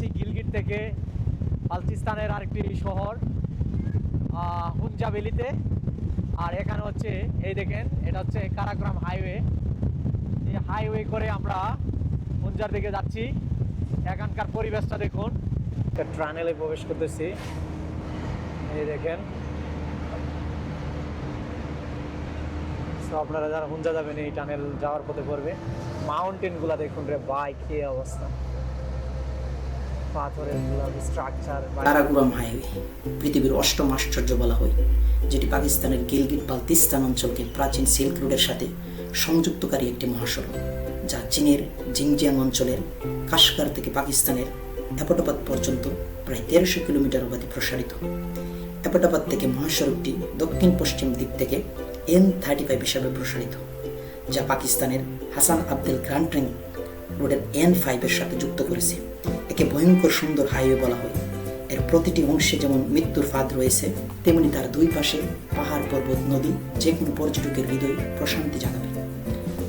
যাচ্ছি গিলগিট থেকে বালতিস্তানের আরেকটি শহর হুঞ্জাবেলিতে আর এখানে হচ্ছে, এই দেখেন, এটা হচ্ছে কারাগ্রাম হাইওয়ে। এই হাইওয়ে করে আমরা হুঞ্জার দিকে যাচ্ছি। এখানকার পরিবেশটা দেখুন। ট্রানেলে প্রবেশ করতেছি। এই দেখেন। তো আপনারা যারা হুঞ্জা যাবেন, এই টানেল যাওয়ার পথে পড়বে। মাউন্টেনগুলা দেখুন রে ভাই, কি অবস্থা। কারাগুরাম হাইওয়ে পৃথিবীর অষ্টম আশ্চর্য বলা হয়, যেটি পাকিস্তানের গিলগিট বালতিস্তান অঞ্চলকে প্রাচীন সিল্ক রোডের সাথে সংযুক্তকারী একটি মহাসড়ক, যা চীনের জিংজিয়াং অঞ্চলের কাশকার থেকে পাকিস্তানের অ্যাপোটাবাদ পর্যন্ত প্রায় তেরোশো কিলোমিটার অবধি প্রসারিত। অ্যাপোটাবাদ থেকে মহাসড়কটি দক্ষিণ পশ্চিম দিক থেকে এন থার্টি ফাইভ হিসাবে প্রসারিত, যা পাকিস্তানের হাসান আব্দুল গ্রান্ট্রিং রোডের এন ফাইভের সাথে যুক্ত করেছে। একে ভয়ঙ্কর সুন্দর হাইওয়ে বলা হয়। এর প্রতিটি অংশে যেমন মৃত্যুর ফাঁদ রয়েছে, তেমনি তার দুই পাশে পাহাড়, পর্বত, নদী যে কোনো পর্যটকের হৃদয়ে প্রশান্তি জাগাবে।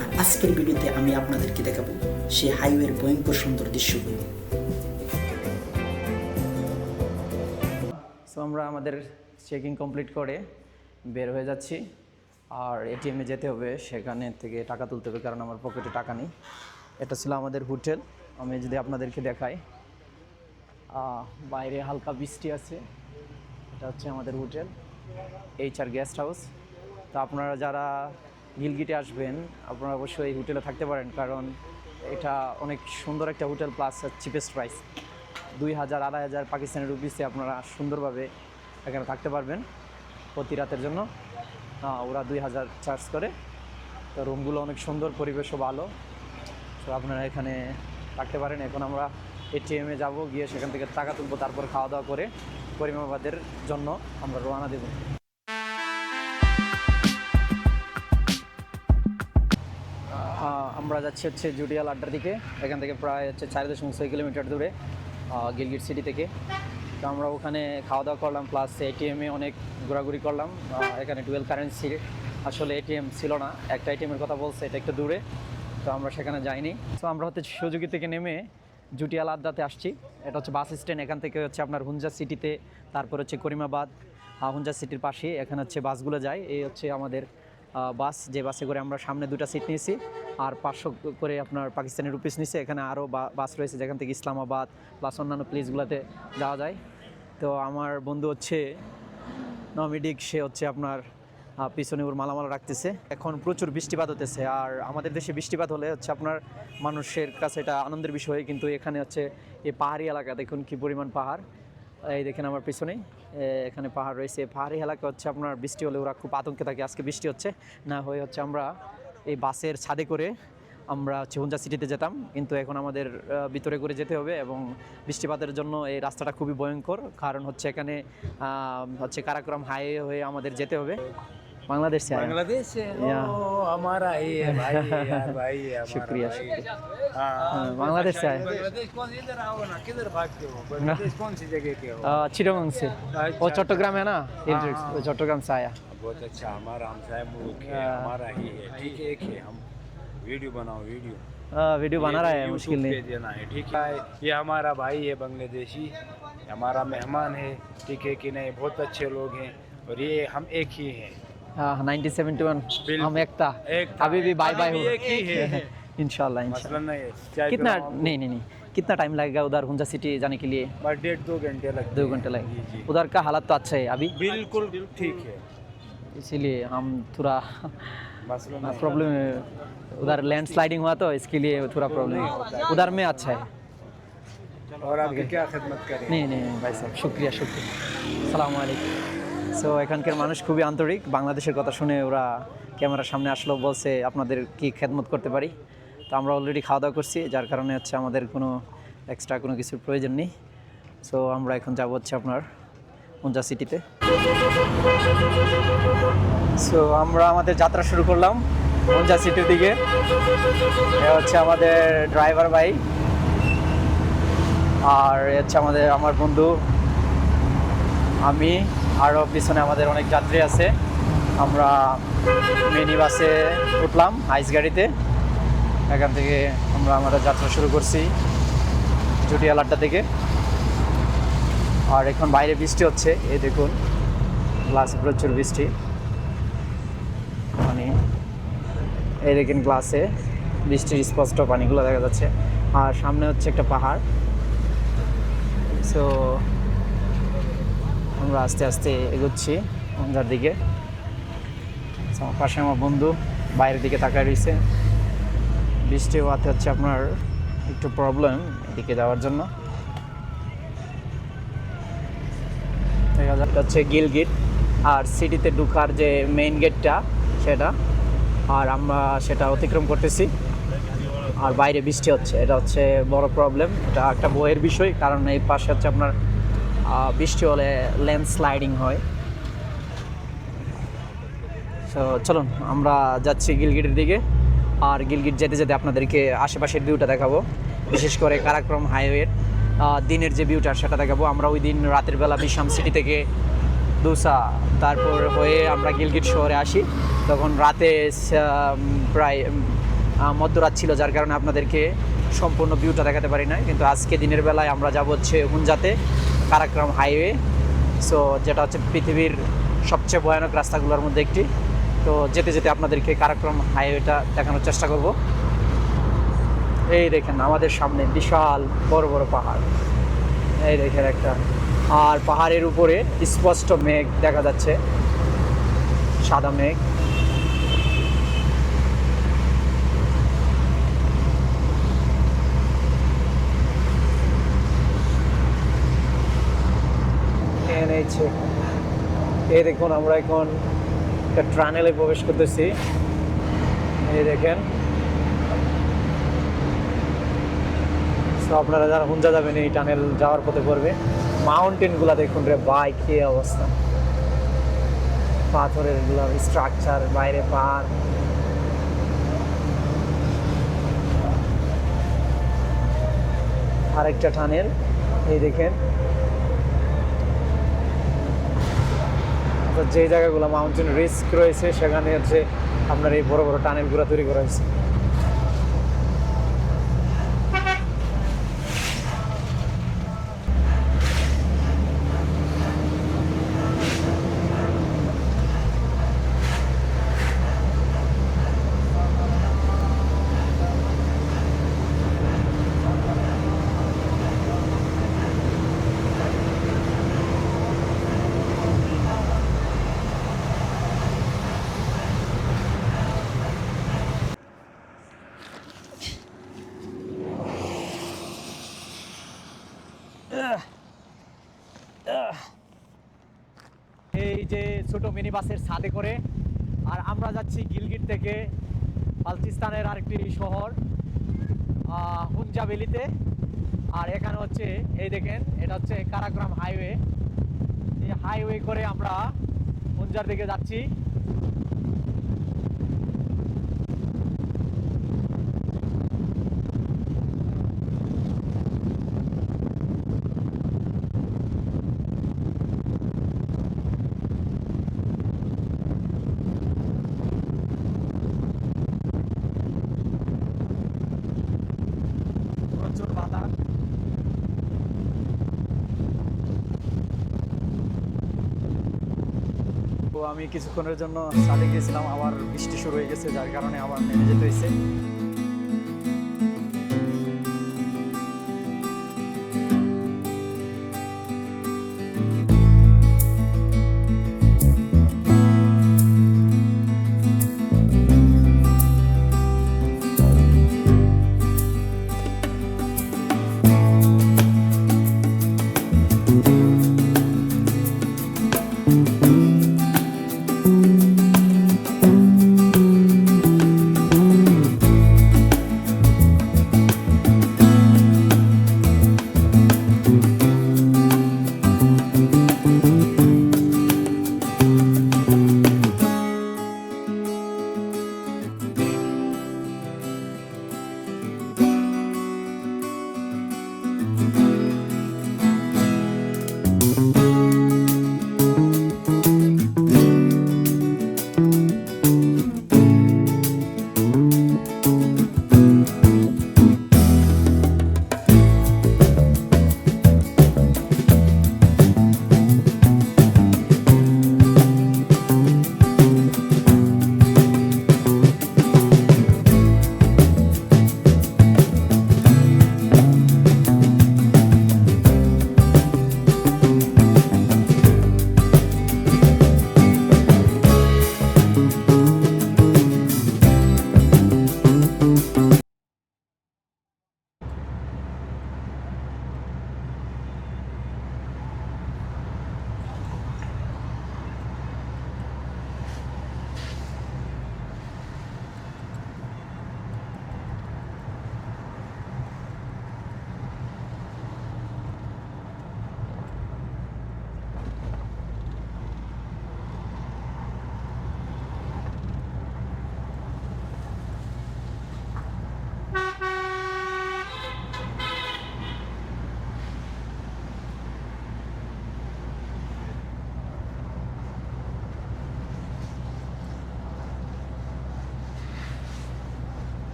আর আজকের ভিডিওতে আমি আপনাদেরকে দেখাবো সেই হাইওয়ের ভয়ঙ্কর সুন্দর দৃশ্যগুলো। সো আমরা আমাদের চেকিং কমপ্লিট করে বের হয়ে যাচ্ছি। আর এটিএমে যেতে হবে, সেখানে থেকে টাকা তুলতে হবে, কারণ আমার পকেটে টাকা নেই। এটা ছিল আমাদের হোটেল আমি যদি আপনাদেরকে দেখাই বাইরে হালকা বৃষ্টি আছে, এটা হচ্ছে আমাদের hotel H R guest house তো আপনারা যারা গিলগিটে আসবেন, আপনারা অবশ্যই এই হোটেলে থাকতে পারেন, কারণ এটা অনেক সুন্দর একটা হোটেল প্লাস চিপেস্ট প্রাইস দুই হাজার, আড়াই হাজার পাকিস্তানি রুপিসে আপনারা সুন্দরভাবে এখানে থাকতে পারবেন প্রতি রাতের জন্য। ওরা দুই হাজার চার্জ করে। তো রুমগুলো অনেক সুন্দর, পরিবেশও ভালো। তো আপনারা এখানে থাকতে পারেন। এখন আমরা এটিএমে যাব, গিয়ে সেখান থেকে টাকা তুলবো, তারপর খাওয়া দাওয়া করে করিমাবাদের জন্য আমরা রওনা দেব। আমরা যাচ্ছি হচ্ছে জুডিয়াল আড্ডার দিকে। এখান থেকে প্রায় হচ্ছে চার দশমিক ছয় কিলোমিটার দূরে গিলগিট সিটি থেকে। তো আমরা ওখানে খাওয়া দাওয়া করলাম প্লাস এটিএমে অনেক ঘোরাঘুরি করলাম। এখানে টুয়েলভ কারেন্সি আসলে এটিএম ছিল না, একটা এটিএমের কথা বলছে, এটা একটু দূরে। তো আমরা সেখানে যাইনি। তো আমরা হচ্ছে সুযোগী থেকে নেমে জুটিয়াল আড্ডাতে আসছি। এটা হচ্ছে বাস স্ট্যান্ড, এখান থেকে হচ্ছে আপনার হুঞ্জা সিটিতে, তারপর হচ্ছে করিমাবাদ হুঞ্জা সিটির পাশে। এখানে হচ্ছে বাসগুলো যায়। এই হচ্ছে আমাদের বাস, যে বাসে করে আমরা সামনে দুটো সিট নিয়েছি। আর পাঁচশো করে আপনার পাকিস্তানি রুপিস নিয়েছে। এখানে আরও বাস রয়েছে, যেখান থেকে ইসলামাবাদ প্লাস অন্যান্য প্লেসগুলোতে যাওয়া যায়। তো আমার বন্ধু হচ্ছে নমিডিক, সে হচ্ছে আপনার পিছনে ওর মালামাল রাখতেছে। এখন প্রচুর বৃষ্টিপাত হতেছে, আর আমাদের দেশে বৃষ্টিপাত হলে হচ্ছে আপনার মানুষের কাছে এটা আনন্দের বিষয়, কিন্তু এখানে হচ্ছে এই পাহাড়ি এলাকা, দেখুন কি পরিমাণ পাহাড়। এই দেখেন আমার পিছনে এখানে পাহাড় রয়েছে। পাহাড়ি এলাকা হচ্ছে আপনার বৃষ্টি হলে ওরা খুব আতঙ্কে থাকে, আজকে বৃষ্টি হচ্ছে। না হয়ে হচ্ছে আমরা এই বাসের ছাদে করে আমরা হচ্ছে হুঞ্জা সিটিতে যেতাম কিন্তু এখন আমাদের আহ, ভিতরে করে যেতে হবে এবং বৃষ্টিপাতের জন্য এই রাস্তাটা খুবই ভয়ঙ্কর কারণ হচ্ছে এখানে আহ, হচ্ছে কারাকরম হাইওয়ে হয়ে আমাদের যেতে হবে বাংলাদেশ से आए हैं। बांग्लादेश से या। ओ हमारा ही है भाई यार भाई है हमारा शुक्रिया, भाई। शुक्रिया। हाँ हाँ, बांग्लादेश से आए। बांग्लादेश कौन इधर आओ ना किधर भागते हो बांग्लादेश कौन सी जगह के हो আহ, চিটাগং से अच्छा, वो चट्टग्राम है ना हाँ। वो चट्टग्राम से आया बहुत अच्छा हमारा हमसाया मुल्क है हाँ। हमारा ही है ठीक है एक है हम वीडियो बनाओ वीडियो। हाँ, वीडियो बना रहा है मुश्किल नहीं। देना है ठीक है? ये हमारा भाई है बांग्लादेशी हमारा मेहमान है ठीक है कि नहीं? बहुत अच्छे लोग हैं और ये हम एक ही हैं। हाँ नाइनटीन सेवेंटी वन। हम एकता। एक था। अभी भी बाय बाय हो एक ही है। इंशाल्लाह मसला इंशाल्लाह नहीं है कितना नहीं नहीं नहीं। कितना टाइम लगेगा उधर हुंजा सिटी जाने के लिए? बस डेढ़ दो घंटे लगते दो घंटे जी। उधर का हालत तो अच्छा है अभी। बिल्कुल। ठीक है। इसीलिए हम थोड़ा प्रॉब्लम उधर लैंड स्लाइडिंग हुआ तो इसके लिए थोड़ा प्रॉब्लम है उधर में अच्छा है और आपकी क्या खिदमत करें নেই নেই নেই, ভাই সাহেব শুক্রিয়া শুক্রিয়া সালামু আলাইকুম সো এখানকার মানুষ খুবই আন্তরিক বাংলাদেশের কথা শুনে ওরা ক্যামেরার সামনে আসলো বলছে আপনাদের কি খেদমত করতে পারি তো আমরা অলরেডি খাওয়া দাওয়া করছি যার কারণে হচ্ছে আমাদের কোনো এক্সট্রা কোনো কিছুর প্রয়োজন নেই সো আমরা এখন যাব হচ্ছে আপনার মুঞ্জা সিটিতে সো আমরা আমাদের যাত্রা শুরু করলাম মুঞ্জা সিটির দিকে। হচ্ছে আমাদের ড্রাইভার ভাই। আর হচ্ছে আমাদের, আমার বন্ধু। আমি আরও পিছনে আমাদের অনেক যাত্রী আছে। আমরা মিনি বাসে উঠলাম আইস গাড়িতে। এখান থেকে আমরা আমাদের যাত্রা শুরু করছি। জুটিয়াল আড্ডা থেকে। আর এখন বাইরে বৃষ্টি হচ্ছে, এই দেখুন গ্লাসে প্রচুর বৃষ্টি। মানে এই দেখেন গ্লাসে বৃষ্টির স্পষ্ট পানিগুলো দেখা যাচ্ছে। আর সামনে হচ্ছে একটা পাহাড়। সো আমরা আস্তে আস্তে এগোচ্ছি অন্ধার দিকে। আমার পাশে আমার বন্ধু বাইরের দিকে তাকায় রয়েছে। বৃষ্টি হওয়াতে হচ্ছে আপনার একটু প্রবলেম এদিকে যাওয়ার জন্য। যাচ্ছে হচ্ছে গিলগিট আর সিটিতে ঢুকার যে মেইন গেটটা সেটা। আর আমরা সেটা অতিক্রম করতেছি। আর বাইরে বৃষ্টি হচ্ছে। এটা হচ্ছে বড় প্রবলেম এটা একটা বইয়ের বিষয়, কারণ এই পাশে হচ্ছে আপনার বৃষ্টি হলে ল্যান্ডস্লাইডিং হয়। সো চলুন, আমরা যাচ্ছি গিলগিটের দিকে। আর গিলগিট যেতে যেতে আপনাদেরকে আশেপাশের ভিউটা দেখাবো। বিশেষ করে কারাক্রম হাইওয়ের দিনের যে ভিউটা সেটা দেখাবো। আমরা ওই দিন রাতের বেলা বিশাম সিটি থেকে দুসা, তারপর হয়ে আমরা গিলগিট শহরে আসি। তখন রাতে প্রায় মধ্যরাত ছিল, যার কারণে আপনাদেরকে সম্পূর্ণ ভিউটা দেখাতে পারি না কিন্তু আজকে দিনের বেলায় আমরা যাব হচ্ছে হুঞ্জাতে কারাক্রম হাইওয়ে সো যেটা হচ্ছে পৃথিবীর সবচেয়ে ভয়ানক রাস্তাগুলোর মধ্যে একটি। তো যেতে যেতে আপনাদেরকে কারাক্রম হাইওয়েটা দেখানোর চেষ্টা করব। এই দেখেন আমাদের সামনে বিশাল বড় বড় পাহাড়। এই দেখেন একটা। আর পাহাড়ের উপরে স্পষ্ট মেঘ দেখা যাচ্ছে। সাদা মেঘ। এই দেখুন আমরা এখন একটা ট্রানেলে প্রবেশ করতেছি। এই দেখেন। So, আপনারা যারা হুঞ্জা যাবেন এই টানেল যাওয়ার পথে পড়বে। মাউন্টেনগুলা দেখুন রে বাই কি অবস্থা। পাথরেরগুলা স্ট্রাকচার বাইরে পাহাড়। আরেকটা টানেল এই দেখেন। তো যে জায়গাগুলো মাউন্টেন রিস্ক রয়েছে সেখানে হচ্ছে আপনার এই বড় বড় টানেলগুলো তৈরি করা হয়েছে এই যে ছোট মিনি বাসের ছাদে করে। আর আমরা যাচ্ছি গিলগিট থেকে বালতিস্তানের আরেকটি শহর হুঞ্জাবেলিতে আর এখানে হচ্ছে, এই দেখেন, এটা হচ্ছে কারাগ্রাম হাইওয়ে। এই হাইওয়ে করে আমরা হুঞ্জার দিকে যাচ্ছি প্রচুর বাতাস তো আমি কিছুক্ষণের জন্য ছাদে গিয়েছিলাম, আবার বৃষ্টি শুরু হয়ে গেছে, যার কারণে আবার নেমে যেতে হয়েছে।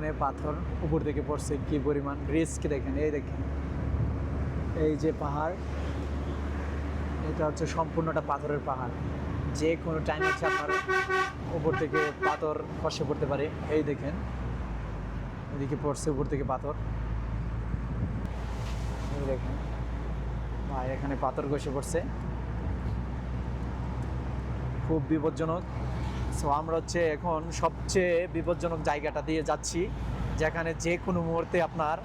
এখানে পাথর উপর থেকে পড়ছে, কি পরিমাণ রিস্ক দেখেন, এই দেখেন। এই যে পাহাড়, এটা হচ্ছে সম্পূর্ণটা পাথরের পাহাড়। যে কোনো টাইম হচ্ছে আপনার উপর থেকে পাথর খসে পড়তে পারে। এই দেখেন, এদিকে পড়ছে উপর থেকে পাথর। এই দেখেন, ভাই, এখানে পাথর খসে পড়ছে। খুব বিপজ্জনক। সো আমরা হচ্ছে এখন সবচেয়ে বিপজ্জনক জায়গাটা দিয়ে যাচ্ছি, যেখানে যে কোনো মুহূর্তে আপনার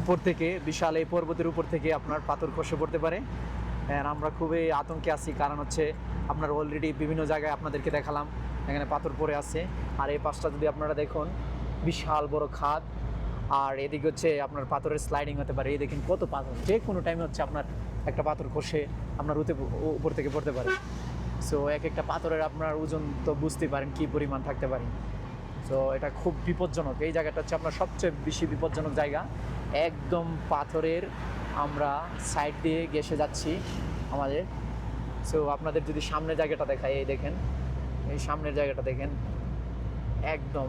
উপর থেকে, বিশাল এই পর্বতের উপর থেকে আপনার পাথর খসে পড়তে পারে। আমরা খুবই আতঙ্কে আছি, কারণ হচ্ছে আপনার অলরেডি বিভিন্ন জায়গায় আপনাদেরকে দেখালাম, এখানে পাথর পড়ে আছে। আর এই পাশটা যদি আপনারা দেখুন, বিশাল বড় খাদ। আর এদিকে হচ্ছে আপনার পাথরের স্লাইডিং হতে পারে। এই দেখেন কত পাথর, যে কোনো টাইমে হচ্ছে আপনার একটা পাথর খসে, আপনার উতে উপর থেকে পড়তে পারে। সো এক একটা পাথরের আপনার ওজন তো বুঝতে পারেন কি পরিমাণ থাকতে পারে। তো এটা খুব বিপজ্জনক। এই জায়গাটা হচ্ছে আপনার সবচেয়ে বেশি বিপজ্জনক জায়গা। একদম পাথরের আমরা সাইড দিয়ে গেসে যাচ্ছি আমাদের। সো আপনাদের যদি সামনের জায়গাটা দেখায় এই দেখেন। এই সামনের জায়গাটা দেখেন। একদম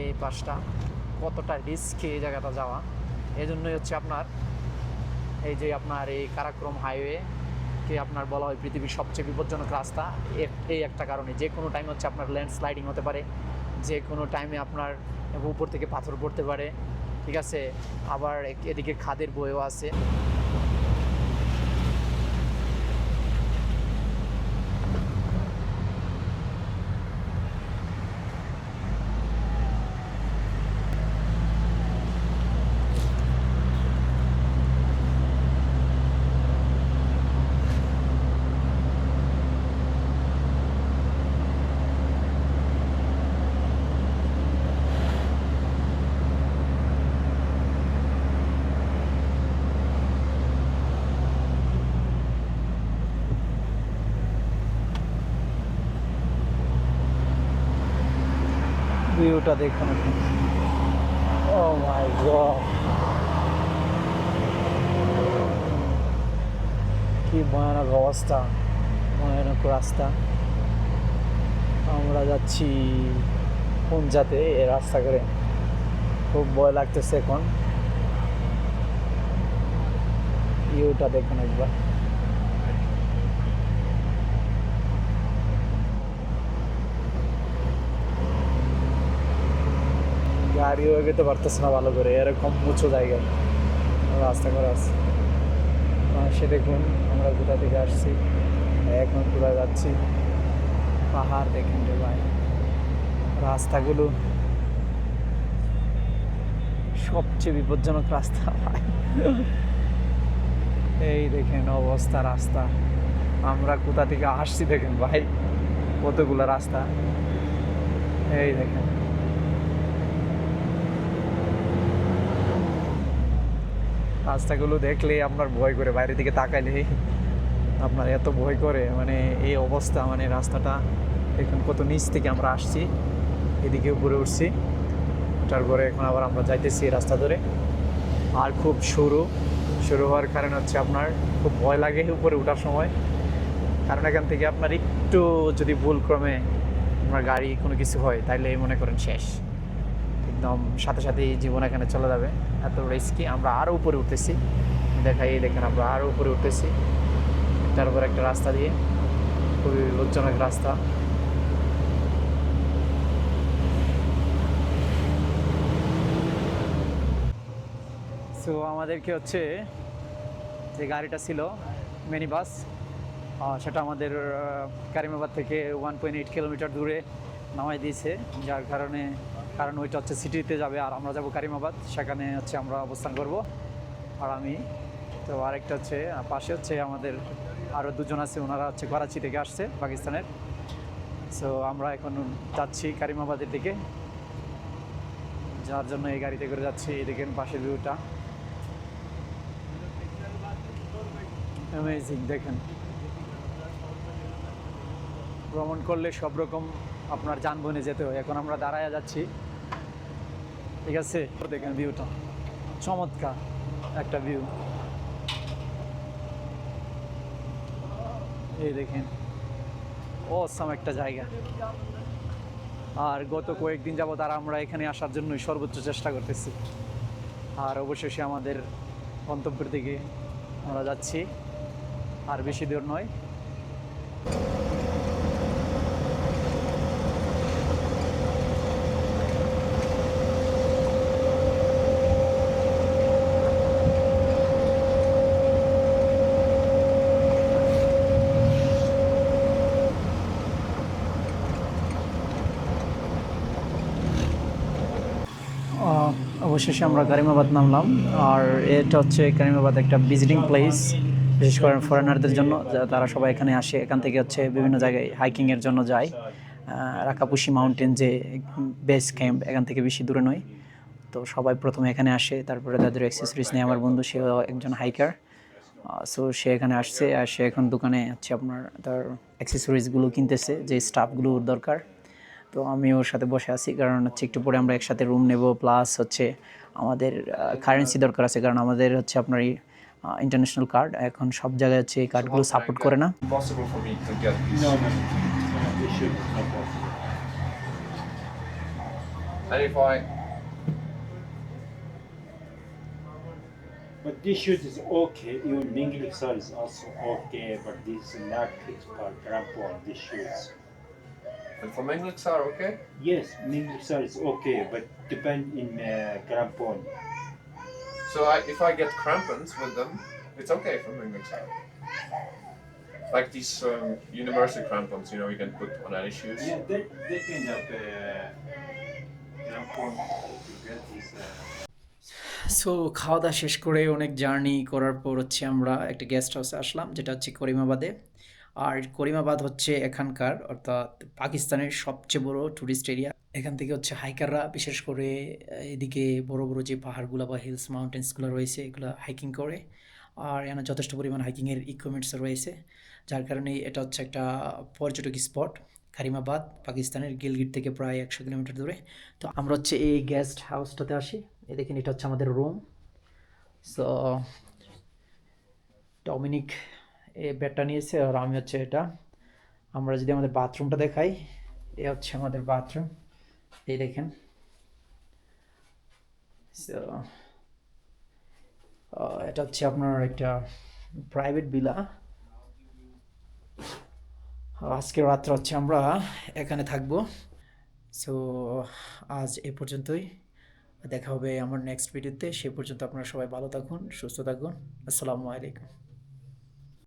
এই পাশটা কতটা রিস্কি এই জায়গাটা যাওয়া। এই জন্যই হচ্ছে আপনার এই যে আপনার এই কারাক্রম হাইওয়ে কে আপনার বলা হয় পৃথিবীর সবচেয়ে বিপজ্জনক রাস্তা। এই একটা কারণে। যে কোনো টাইম হচ্ছে আপনার ল্যান্ডস্লাইডিং হতে পারে। যে কোনো টাইমে আপনার উপর থেকে পাথর পড়তে পারে। ঠিক আছে? আবার এদিকে খাদের বইও আছে। ভিউটা দেখুন ও মাই গড কি ভয়ানক অবস্থা, ভয়ানক রাস্তা। আমরা যাচ্ছি যাতে এ রাস্তা করে খুব ভয় লাগতেছে এখন। ভিউটা দেখুন একবার। গাড়িও এগোতে পারতেছে না ভালো করে, এরকম উঁচু জায়গায়। রাস্তা করা আছে সে দেখুন, আমরা কোথা থেকে আসছি? এখন কোথায় যাচ্ছি? পাহাড় দেখেন রে ভাই। রাস্তাগুলো সবচেয়ে বিপজ্জনক রাস্তা ভাই। এই দেখেন অবস্থা রাস্তা। আমরা কোথা থেকে আসছি দেখেন ভাই? কতগুলো রাস্তা? এই দেখেন। রাস্তাগুলো দেখলে আপনার ভয় করে, বাইরের দিকে তাকাইলে আপনার এত ভয় করে। মানে এই অবস্থা মানে রাস্তাটা এখন কত নিচ থেকে আমরা আসছি, এদিকে উপরে উঠছি। তারপরে এখন আবার আমরা যাইতেছি রাস্তা ধরে। আর খুব সরু শুরু হওয়ার কারণ হচ্ছে আপনার খুব ভয় লাগে উপরে ওঠার সময়। কারণ এখান থেকে আপনার একটু যদি ভুল ক্রমে আপনার গাড়ি কোনো কিছু হয় তাহলে মনে করেন শেষ। একদম সাথে সাথে জীবন এখানে চলে যাবে। এত রিস্কি আমরা আরও উপরে উঠতেছি। দেখাই দেখেন আমরা আরও উপরে উঠতেছি। তারপর একটা রাস্তা দিয়ে। খুবই বিপজ্জনক রাস্তা। সো আমাদেরকে হচ্ছে যে গাড়িটা ছিল মিনি বাস সেটা আমাদের কারিমাবাদ থেকে ওয়ান পয়েন্ট এইট কিলোমিটার দূরে নামাই দিয়েছে। যার কারণে কারণ ওইটা হচ্ছে সিটিতে যাবে আর আমরা যাব কারিমাবাদ। সেখানে হচ্ছে আমরা অবস্থান করব আর আমি। তো আরেকটা হচ্ছে পাশে হচ্ছে আমাদের আরও দুজন আছে, ওনারা হচ্ছে করাচি থেকে আসছে, পাকিস্তানের। সো আমরা এখন যাচ্ছি কারিমাবাদের দিকে। যার জন্য এই গাড়িতে করে যাচ্ছি, এই দেখেন পাশের ভিউটা। অ্যামেজিং দেখেন। ভ্রমণ করলে সব রকম আপনার যানবাহনে যেতে হয়। এখন আমরা দাঁড়ায় যাচ্ছি। ঠিক আছে? দেখেন ভিউটা চমৎকার একটা ভিউ এই দেখেন অসাম একটা জায়গা। আর গত কয়েকদিন যাবত আর আমরা এখানে আসার জন্যই সর্বোচ্চ চেষ্টা করতেছি। আর অবশেষে আমাদের গন্তব্যের দিকে আমরা যাচ্ছি। আর বেশি দূর নয়। অবশেষে আমরা কারিমাবাদ নামলাম। আর এটা হচ্ছে কারিমাবাদ একটা ভিজিটিং প্লেস বিশেষ করে ফরেনারদের জন্য তারা সবাই এখানে আসে। এখান থেকে হচ্ছে বিভিন্ন জায়গায় হাইকিংয়ের জন্য যায়। রাকাপুশি মাউন্টেন যে বেস ক্যাম্প এখান থেকে বেশি দূরে নয়। তো সবাই প্রথমে এখানে আসে, তারপরে তাদের অ্যাক্সেসরিজ নেই আমার বন্ধু, সেও একজন হাইকার সো সে এখানে আসছে, আর সে এখন দোকানে হচ্ছে আপনার তার অ্যাক্সেসরিজগুলো কিনতেছে, যে স্টাফগুলো দরকার। তো আমি ওর সাথে বসে আছি। কারণ হচ্ছে একটু পরে আমরা একসাথে রুম নেব প্লাস হচ্ছে আমাদের কারেন্সি দরকার আছে। কারণ আমাদের হচ্ছে আপনার এই ইন্টারন্যাশনাল কার্ড এখন সব জায়গায় হচ্ছে এই কার্ডগুলো সাপোর্ট করে না। But and for Menglix are okay? Yes, Minglixar is okay, but depend in uh, crampon. So I, if I get crampons with them, it's okay for Menglix are. Like these um, universal crampons, you know, you can put on any shoes. Yeah, that that kind of uh, crampon to get is. Uh, so খাওয়া দাওয়া শেষ করে অনেক journey করার পর হচ্ছে আমরা একটা গেস্ট হাউসে আসলাম যেটা হচ্ছে করিমাবাদে আর করিমাবাদ হচ্ছে এখানকার, অর্থাৎ পাকিস্তানের সবচেয়ে বড় ট্যুরিস্ট এরিয়া এখান থেকে হচ্ছে হাইকাররা বিশেষ করে এদিকে বড় বড় যে পাহাড়গুলো বা হিলস মাউন্টেন্সগুলো রয়েছে, এগুলো হাইকিং করে। আর এখানে যথেষ্ট পরিমাণ হাইকিংয়ের ইকুইপমেন্টস রয়েছে, যার কারণে এটা হচ্ছে একটা পর্যটক স্পট কারিমাবাদ পাকিস্তানের গিলগিট থেকে প্রায় একশো কিলোমিটার দূরে। তো আমরা হচ্ছে এই গেস্ট হাউসটাতে আসি। এই দেখেন এটা হচ্ছে আমাদের রুম সো ডমিনিক এই বেডটা নিয়েছে, আর আমি হচ্ছে এটা। আমরা যদি আমাদের বাথরুমটা দেখাই, এ হচ্ছে আমাদের বাথরুম। এই দেখেন। এটা হচ্ছে আপনার একটা প্রাইভেট বিলা আজকে রাত্রে হচ্ছে আমরা এখানে থাকব। সো আজ এ পর্যন্তই। দেখা হবে আমার নেক্সট ভিডিওতে সে পর্যন্ত আপনারা সবাই ভালো থাকুন, সুস্থ থাকুন। আসসালামু আলাইকুম।